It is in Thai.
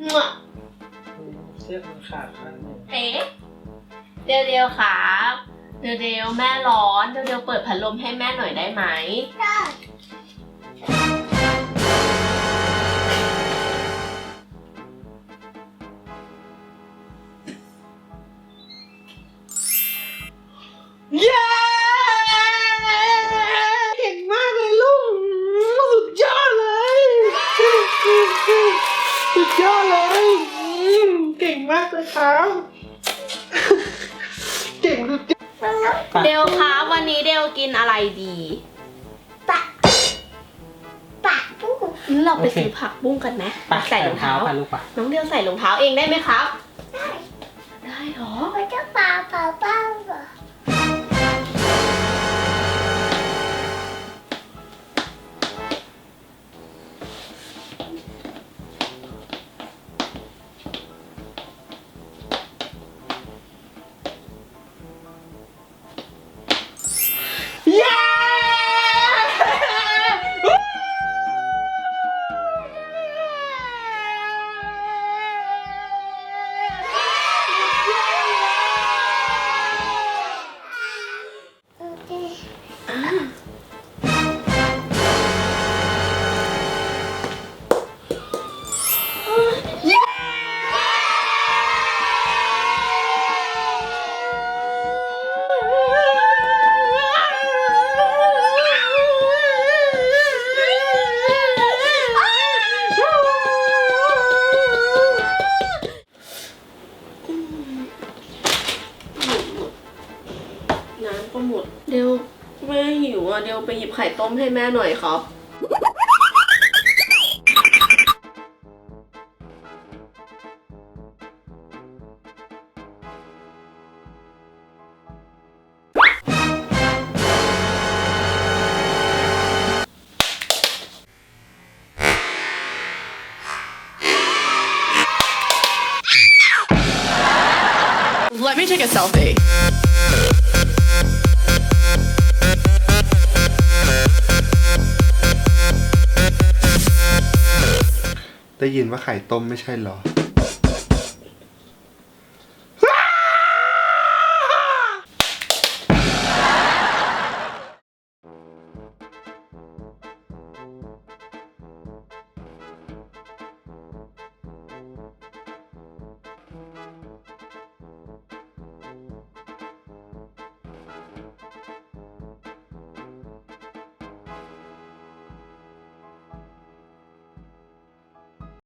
มั่วเสื้อมันขาดข้างหนึงเอ๊ะเดียวเดียวๆครับเดียวเดียวๆแม่ร้อนเดียวเดียวๆเปิดพัดลมให้แม่หน่อยได้ไหม ได้ ดยอดเลยอืมเก่งมากเลยครับ เก่งสุดยอดเดียวครับวันนี้เดียวกินอะไรดีปะปะปุ๊บงั้นเราไปซื้อผักบุ้งกันไหมไปใส่รองเท้าไปลูกปะน้องเดียวใส่รองเท้าเองได้ไหมครับ ได้ ได้เหรอมันจะป น้ำก็หมด เดี๋ยวแม่หิวอะเดี๋ยวไปหยิบไข่ต้มให้แม่หน่อยครับ Let me take a selfie. ได้ยินว่าไข่ต้มไม่ใช่เหรอ